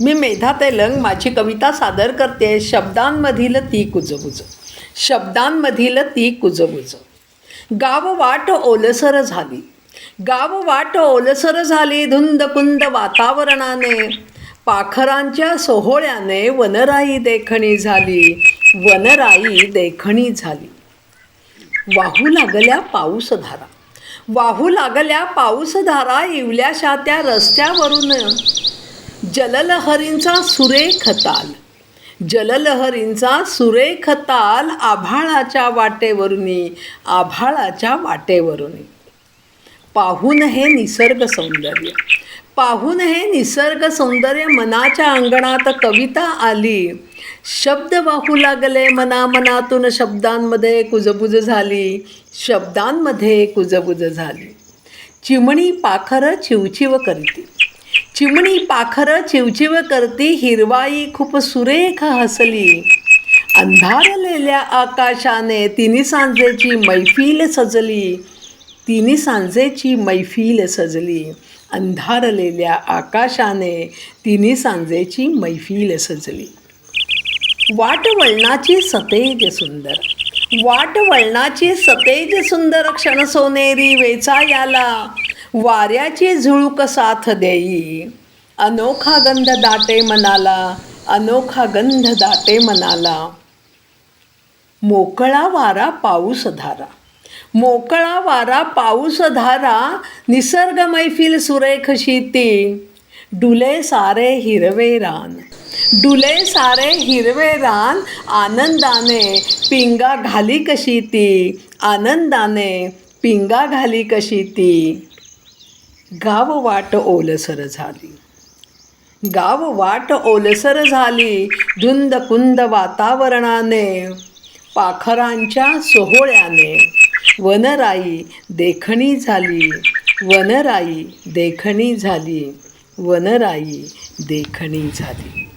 मी मेधा तेलंग माझी कविता सादर करते. शब्दांमधील ती कुजबुज. शब्दांमधील ती कुजबुज. गाव वाट ओलसर झाली. गाव वाट ओलसर झाली धुंदकुंद वातावरणाने. पाखरांच्या सोहळ्याने वनराई देखणी झाली. वनराई देखणी झाली. वाहू लागल्या पाऊसधारा वाहू लागल्या पाऊसधारा इवल्याशा त्या रस्त्यावरून. जललहरींचा सुरेख ताल. जललहरींचा सुरेख ताल आभाळाच्या वाटेवरुनी आभाळाच्या वाटेवरुनी. पाहून हे निसर्ग सौंदर्य. पाहून हे निसर्ग सौंदर्य मनाच्या अंगणात कविता आली. शब्द वाहू लागले मना मनातून शब्दांमध्ये कुजबुज झाली. शब्दांमध्ये कुजबुज झाली. चिमणी पाखरं चिवचिव करती. चिमणी पाखरं चिवचिव करती हिरवाई खूप सुरेख हसली. अंधारलेल्या आकाशाने तिन्ही सांजेची मैफिल सजली. तिन्ही सांजेची मैफिल सजली. अंधारलेल्या आकाशाने तिन्ही सांजेची मैफिल सजली. वाट वळणाची सतेज सुंदर. वाट वळणाची सतेज सुंदर क्षण सोनेरी वेचायाला. वाऱ्याची झुळूक साथ देई. अनोखा गंध दाटे मनाला अनोखा गंध दाटे मनाला. मोकळा वारा पाऊस धारा. मोकळा वारा पाऊस धारा निसर्ग मैफिल सुरेख शीती. डुले सारे हिरवे रान. डुले सारे हिरवे रान आनंदाने पिंगा घाली कशी ती आनंदाने पिंगा घाली कशी ती गाव वाट ओलसर झाली. गाव वाट ओलसर झाली धुंद कुंद वातावरणाने पाखरांच्या सोहळ्याने. वनराई देखणी झाली वनराई देखणी झाली वनराई देखणी झाली.